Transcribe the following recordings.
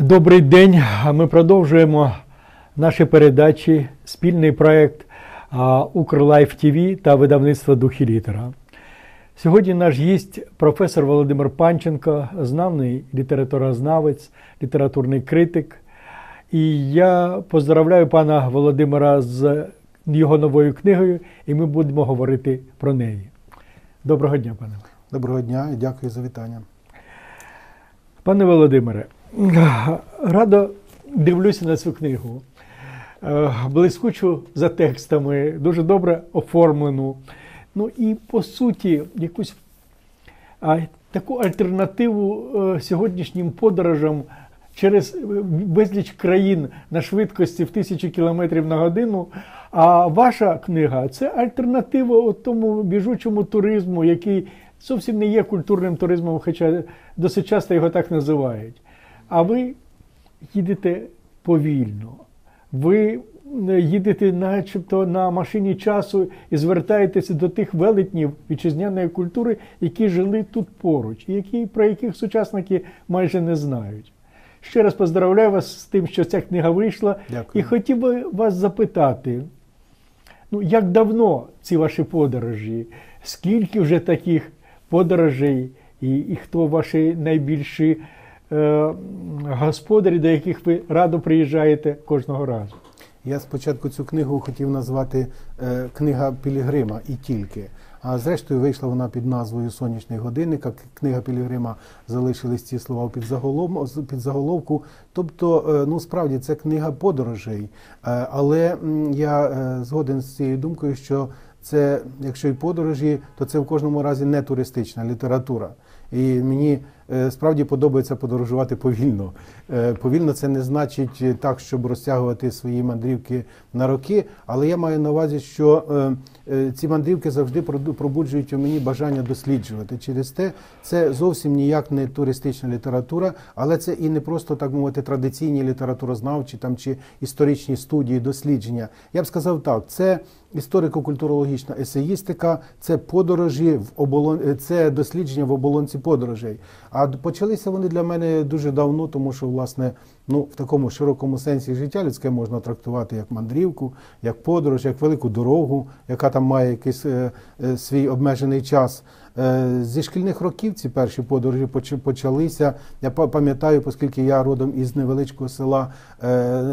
Добрий день. Ми продовжуємо наші передачі, спільний проект Укрлайф ТВ та видавництво Духі літера. Сьогодні наш гість професор Володимир Панченко, знавний літературознавець, літературний критик. І я поздравляю пана Володимира з його новою книгою, і ми будемо говорити про неї. Доброго дня, пане. Доброго дня і дякую за вітання. Пане Володимире, радо дивлюся на цю книгу. Е, блискучу за текстами, дуже добре оформлену. Ну і по суті, якусь таку альтернативу е, сьогоднішнім подорожам через безліч країн на швидкості в тисячі кілометрів на годину. А ваша книга це альтернатива тому біжучому туризму, який зовсім не є культурним туризмом, хоча досить часто його так називають. А ви їдете повільно. Ви їдете, начебто, на машині часу і звертаєтеся до тих велетнів вітчизняної культури, які жили тут поруч, і які, про яких сучасники майже не знають. Ще раз поздравляю вас з тим, що ця книга вийшла. Дякую. І хотів би вас запитати, ну як давно ці ваші подорожі? Скільки вже таких подорожей, і, і хто ваші найбільші е, господарі, до яких ви радо приїжджаєте кожного разу? Я спочатку цю книгу хотів назвати е, Книга Пілігрима і тільки. А зрештою вийшла вона під назвою Сонячний годинник. Книга Пілігрима залишились ці слова під заголовку, під заголовку. Тобто, е, ну справді це книга подорожей. Е, але я е, згоден з цією думкою, що це, якщо й подорожі, то це в кожному разі не туристична література. І мені е, справді подобається подорожувати повільно. Е, Повільно це не значить так, щоб розтягувати свої мандрівки на роки, але я маю на увазі, що е, е, ці мандрівки завжди пробуджують у мені бажання досліджувати. Через те це зовсім ніяк не туристична література, але це і не просто так мовити традиційні літературознавчі там чи історичні студії, дослідження. Я б сказав так, це історико-культурологічна есеїстика, це подорожі в оболон... е, це дослідження в оболонці подорожей. А д- почалися вони для мене дуже давно, тому що власне ну в такому широкому сенсі життя людське можна трактувати як мандрівку, як подорож, як велику дорогу, яка там має якийсь е, е, свій обмежений час. Е, Зі шкільних років ці перші подорожі поч- почалися. Я па- пам'ятаю, оскільки я родом із невеличкого села е,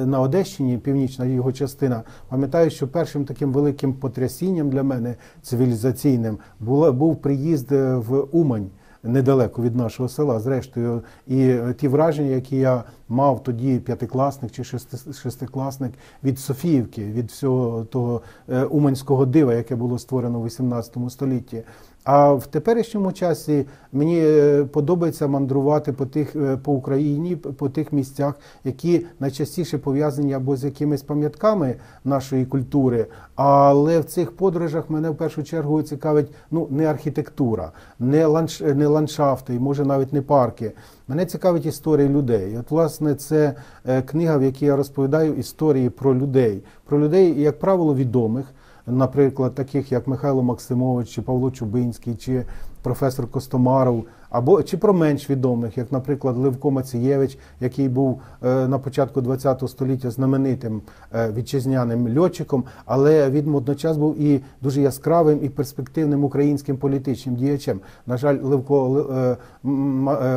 на Одещині, північна його частина. Пам'ятаю, що першим таким великим потрясінням для мене цивілізаційним була був приїзд е, в Умань. Недалеко від нашого села, зрештою, і ті враження, які я мав тоді, п'ятикласник чи шести- шестикласник, від Софіївки, від всього того е, уманського дива, яке було створено в 18 столітті. А в теперішньому часі мені е, подобається мандрувати по тих е, по Україні, по тих місцях, які найчастіше пов'язані або з якимись пам'ятками нашої культури. Але в цих подорожах мене в першу чергу цікавить ну не архітектура, не ландш, не ландшафти, може навіть не парки. Мене цікавить історія людей. От, власне, це е, книга, в якій я розповідаю історії про людей, про людей, як правило, відомих наприклад, таких як Михайло Максимович, чи Павло Чубинський, чи професор Костомаров, або чи про менш відомих, як, наприклад, Левко Мацієвич, який був е, на початку ХХ століття знаменитим е, вітчизняним льотчиком, але він водночас був і дуже яскравим і перспективним українським політичним діячем. На жаль, Левко е,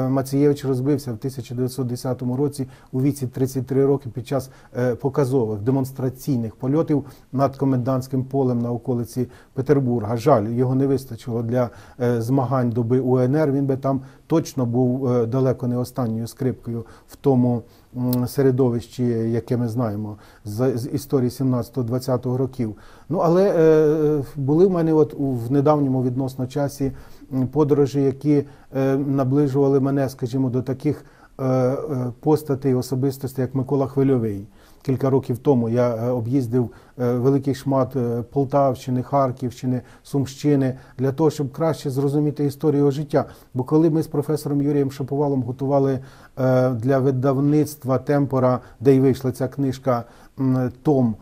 Мацієвич розбився в 1910 році у віці 33 роки під час показових демонстраційних польотів над комендантським полем на околиці Петербурга. Жаль, його не вистачило для змагань доби УНР. Він би там точно був е, далеко не останньою скрипкою в тому середовищі, яке ми знаємо з, історії 17-20 років. Ну але е, були в мене от в недавньому відносно часі подорожі, які е, наближували мене, скажімо, до таких постатей особистостей, як Микола Хвильовий. Кілька років тому я е, об'їздив е, великий шмат е, Полтавщини, Харківщини, Сумщини для того, щоб краще зрозуміти історію життя. Бо коли ми з професором Юрієм Шаповалом готували для видавництва темпора, де й вийшла ця книжка, том,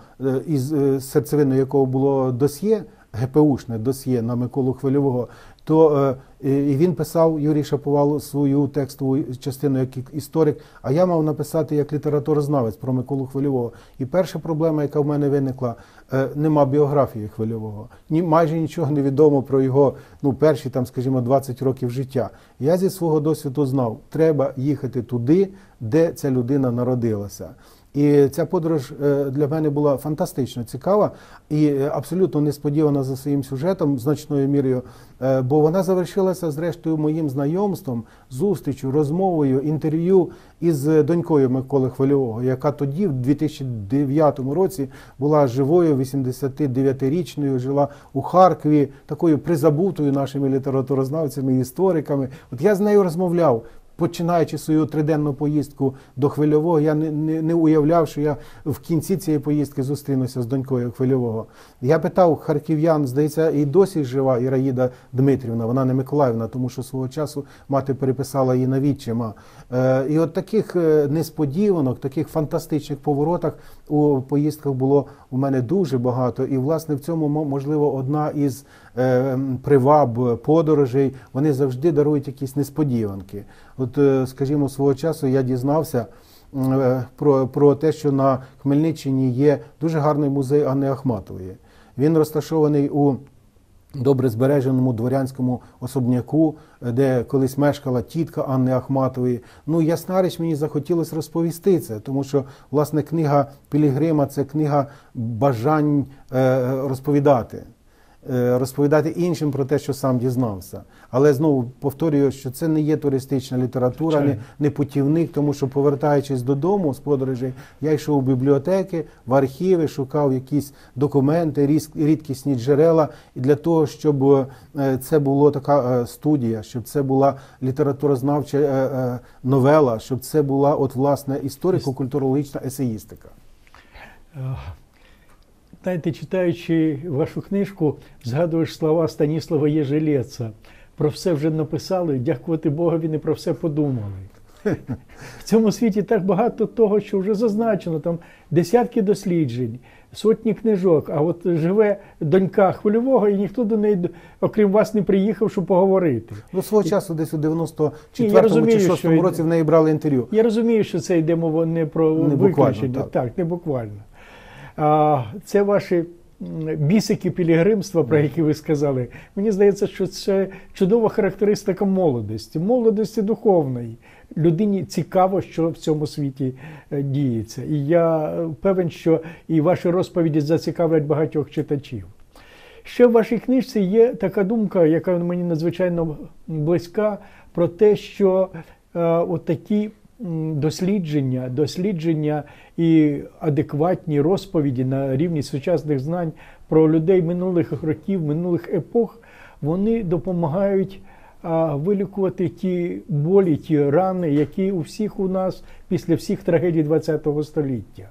із серцевиною якого було досьє, ГПУшне досьє на Миколу Хвильового, то е, І він писав Юрій Шаповал свою текстову частину як історик, а я мав написати як літературознавець про Миколу Хвильового. І перша проблема, яка в мене виникла, е, нема біографії Хвильового. Ні, майже нічого не відомо про його ну, перші, там, скажімо, 20 років життя. Я зі свого досвіду знав, треба їхати туди, де ця людина народилася. І ця подорож е, для мене була фантастично цікава і е, абсолютно несподівана за своїм сюжетом, значною мірою, е, бо вона завершилася зрештою моїм знайомством, зустрічю, розмовою, інтерв'ю із донькою Миколи Хвильового, яка тоді, в 2009 році, була живою, 89-річною, жила у Харкові, такою призабутою нашими літературознавцями істориками. От я з нею розмовляв починаючи свою триденну поїздку до хвильового, я не, не, не уявляв, що я в кінці цієї поїздки зустрінуся з донькою хвильового. Я питав харків'ян, здається, і досі жива Іраїда Дмитрівна, вона не Миколаївна, тому що свого часу мати переписала її на відчима. Е, і от таких е, несподіванок, таких фантастичних поворотах у поїздках було у мене дуже багато. І, власне, в цьому можливо одна із е, приваб подорожей. Вони завжди дарують якісь несподіванки. Е, скажімо, свого часу я дізнався е, про, про те, що на Хмельниччині є дуже гарний музей Анни Ахматової. Він розташований у добре збереженому дворянському особняку, де колись мешкала тітка Анни Ахматової. Ну, ясна річ, мені захотілося розповісти це, тому що власне книга Пілігрима це книга бажань е, розповідати. Е, розповідати іншим про те, що сам дізнався. Але знову повторюю, що це не є туристична література, не, не путівник, тому що, повертаючись додому з подорожей, я йшов у бібліотеки, в архіви, шукав якісь документи, рідкісні джерела, і для того, щоб е, це була така е, студія, щоб це була літературознавча новела, щоб це була от власне історико-культурологічна есеїстика. Знаєте, читаючи вашу книжку, згадуєш слова Станіслава Єжелєца. Про все вже написали, дякувати Богові, не про все подумали. В цьому світі так багато того, що вже зазначено, там десятки досліджень, сотні книжок. А от живе донька хвильового, і ніхто до неї, окрім вас, не приїхав, щоб поговорити. Ну, свого часу, десь у 94-му чи 6-му році в неї брали інтерв'ю. Я розумію, що це йде мова не про не виключення. Так. так, не буквально. Це ваші бісики пілігримства, про які ви сказали. Мені здається, що це чудова характеристика молодості, молодості духовної. Людині цікаво, що в цьому світі е, діється. І я певен, що і ваші розповіді зацікавлять багатьох читачів. Ще в вашій книжці є така думка, яка мені надзвичайно близька, про те, що е, от такі дослідження, дослідження і адекватні розповіді на рівні сучасних знань про людей минулих років, минулих епох, вони допомагають вилікувати ті болі, ті рани, які у всіх у нас після всіх трагедій ХХ століття.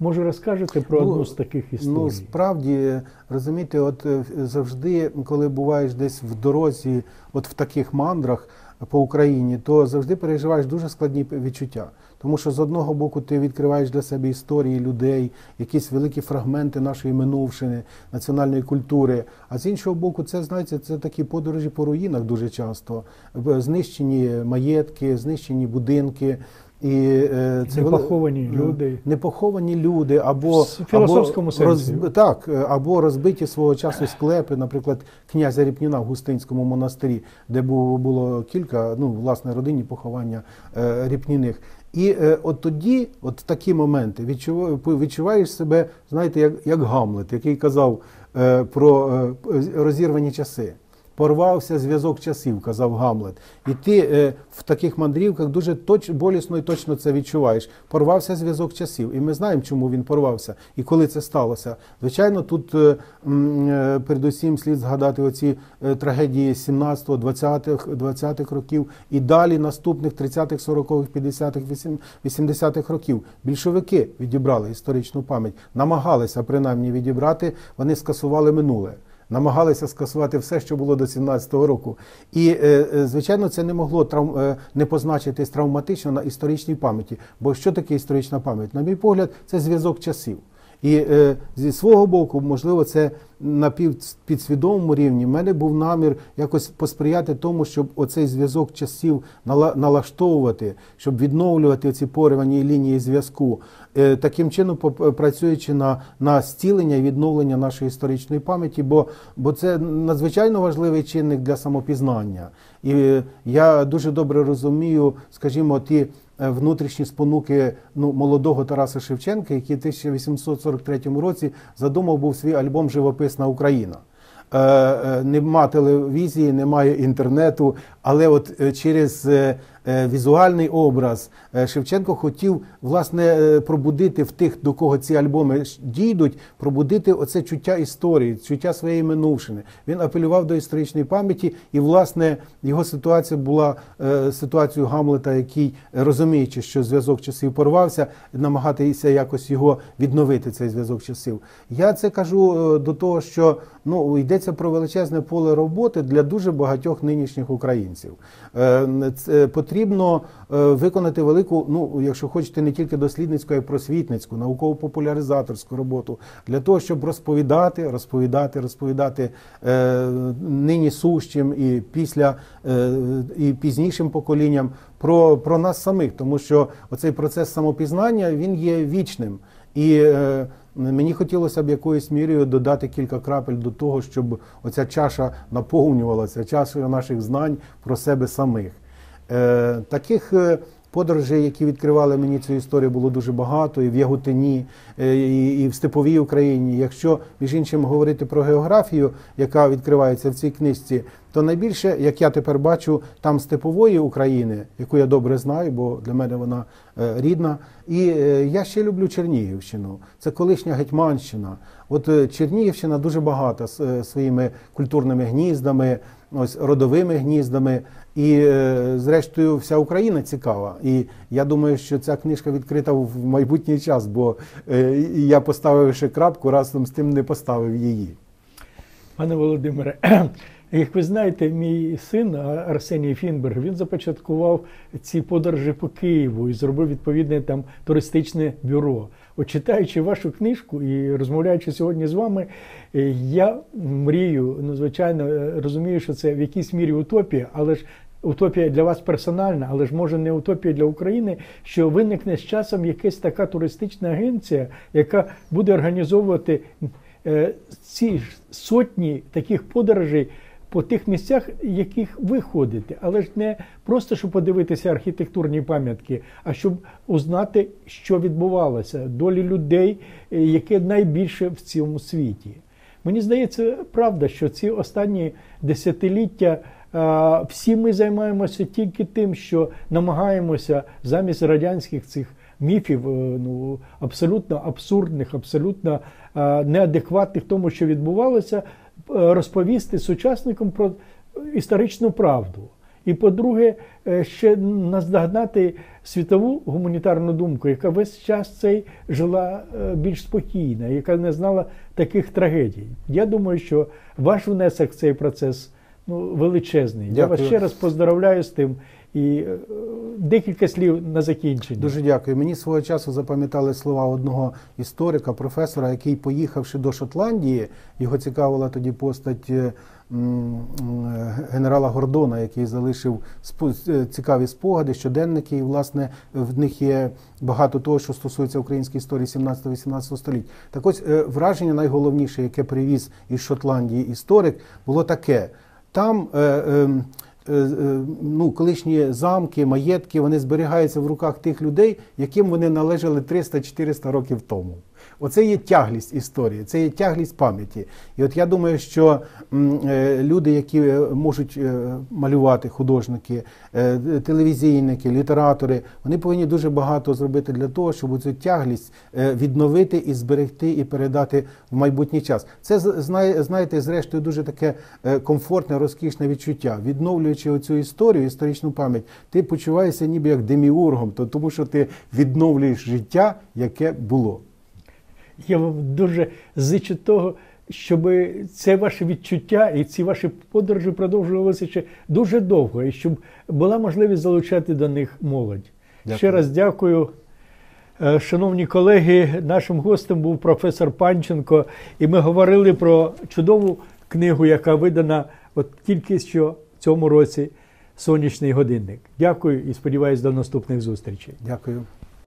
Може, розкажете про ну, одну з таких ну, історій? Ну, справді, розумієте, от е, завжди, коли буваєш десь в дорозі, от в таких мандрах, по Україні, то завжди переживаєш дуже складні відчуття. Тому що з одного боку ти відкриваєш для себе історії людей, якісь великі фрагменти нашої минувшини, національної культури. А з іншого боку, це знаєте, це такі подорожі по руїнах дуже часто. Знищені маєтки, знищені будинки. І е, це непоховані вели... люди, непоховані люди, або в філософському або, сенсі. Роз... так, е, або розбиті свого часу склепи, наприклад, князя Ріпніна в Густинському монастирі, де було було кілька, ну власне родинні поховання е, ріпніних. І е, от тоді, от такі моменти, відчуваєш, відчуваєш себе, знаєте, як як Гамлет, який казав е, про е, розірвані часи порвався зв'язок часів, казав Гамлет. І ти е, в таких мандрівках дуже точ, болісно і точно це відчуваєш. Порвався зв'язок часів. І ми знаємо, чому він порвався і коли це сталося. Звичайно, тут е, е, передусім слід згадати оці е, трагедії 17-го, 20-х 20-х років і далі наступних 30-х, 40-х, 50-х, 80-х років. Більшовики відібрали історичну пам'ять, намагалися принаймні відібрати, вони скасували минуле намагалися скасувати все, що було до 17-го року. І, е, е, звичайно, це не могло травм... Е, не позначитись травматично на історичній пам'яті. Бо що таке історична пам'ять? На мій погляд, це зв'язок часів. І е, зі свого боку, можливо, це на підсвідомому рівні. в мене був намір якось посприяти тому, щоб оцей зв'язок часів нала- налаштовувати, щоб відновлювати ці поривані лінії зв'язку. Е, таким чином, поп- працюючи на, на зцілення і відновлення нашої історичної пам'яті, бо, бо це надзвичайно важливий чинник для самопізнання. І е, я дуже добре розумію, скажімо, ті е, внутрішні спонуки ну, молодого Тараса Шевченка, який в 1843 році задумав був свій альбом Живописна Україна. Е, е, Нема телевізії, немає інтернету, але от е, через е, е, візуальний образ е, Шевченко хотів власне е, пробудити в тих, до кого ці альбоми дійдуть, пробудити оце чуття історії, чуття своєї минувшини. Він апелював до історичної пам'яті, і власне його ситуація була е, ситуацією Гамлета, який е, розуміючи, що зв'язок часів порвався, намагатися якось його відновити, цей зв'язок часів. Я це кажу е, до того, що ну йдеться про величезне поле роботи для дуже багатьох нинішніх українців. Е, це Потрібно е, виконати велику, ну якщо хочете, не тільки дослідницьку, а й просвітницьку, науково-популяризаторську роботу для того, щоб розповідати, розповідати, розповідати е, нині сущим і після і пізнішим поколінням про, про нас самих, тому що оцей процес самопізнання він є вічним. І мені хотілося б якоюсь мірою додати кілька крапель до того, щоб оця чаша наповнювалася, чаша наших знань про себе самих. Е, таких е, подорожей, які відкривали мені цю історію, було дуже багато і в Яготині, е, і, в Степовій Україні. Якщо між іншим говорити про географію, яка відкривається в цій книжці, то найбільше, як я тепер бачу, там степової України, яку я добре знаю, бо для мене вона е, рідна. І е, я ще люблю Чернігівщину. Це колишня Гетьманщина. От Чернігівщина дуже багата своїми культурними гніздами, ось родовими гніздами. І е, зрештою вся Україна цікава. І я думаю, що ця книжка відкрита в майбутній час, бо е, я поставив ще крапку, разом з тим не поставив її. Пане Володимире, як ви знаєте, мій син Арсеній Фінберг він започаткував ці подорожі по Києву і зробив відповідне там туристичне бюро. От читаючи вашу книжку і розмовляючи сьогодні з вами, е, я мрію, ну звичайно, е, розумію, що це в якійсь мірі утопія, але ж утопія для вас персональна, але ж може не утопія для України, що виникне з часом якась така туристична агенція, яка буде організовувати е, ці сотні таких подорожей по тих місцях, яких ви ходите, але ж не просто щоб подивитися архітектурні пам'ятки, а щоб узнати, що відбувалося, долі людей, е, яке найбільше в цьому світі. Мені здається, правда, що ці останні десятиліття всі ми займаємося тільки тим, що намагаємося замість радянських цих міфів, е, ну абсолютно абсурдних, абсолютно неадекватних тому, що відбувалося, е, розповісти сучасникам про історичну правду. І по-друге, е, ще наздогнати світову гуманітарну думку, яка весь час цей жила е, більш спокійно, яка не знала таких трагедій. Я думаю, що ваш внесок в цей процес ну, величезний. Я вас ще раз поздравляю з тим. І е, декілька слів на закінчення. Дуже дякую. Мені свого часу запам'ятали слова одного історика, професора, який, поїхавши до Шотландії, його цікавила тоді постать е, генерала Гордона, який залишив е, цікаві спогади, щоденники, і власне в них є багато того, що стосується української історії 17-18 століть. Так ось враження найголовніше, яке привіз із Шотландії історик, було таке. Там е, е, ну, колишні замки, маєтки, вони зберігаються в руках тих людей, яким вони належали 300-400 років тому. Оце є тяглість історії, це є тяглість пам'яті. І от я думаю, що е, люди, які е, можуть е, малювати, художники, телевізійники, літератори, вони повинні дуже багато зробити для того, щоб цю тяглість відновити і зберегти і передати в майбутній час. Це знаєте, зрештою дуже таке комфортне, розкішне відчуття. Відновлюючи оцю історію, історичну пам'ять, ти почуваєшся ніби як деміургом, то тому що ти відновлюєш життя, яке було. Я вам дуже зичу того, щоб це ваше відчуття і ці ваші подорожі продовжувалися ще дуже довго, і щоб була можливість залучати до них молодь. Дякую. Ще раз дякую. Е, Шановні колеги, нашим гостем був професор Панченко, і ми говорили про чудову книгу, яка видана от тільки що в цьому році Сонячний годинник. Дякую і сподіваюся до наступних зустрічей. Дякую.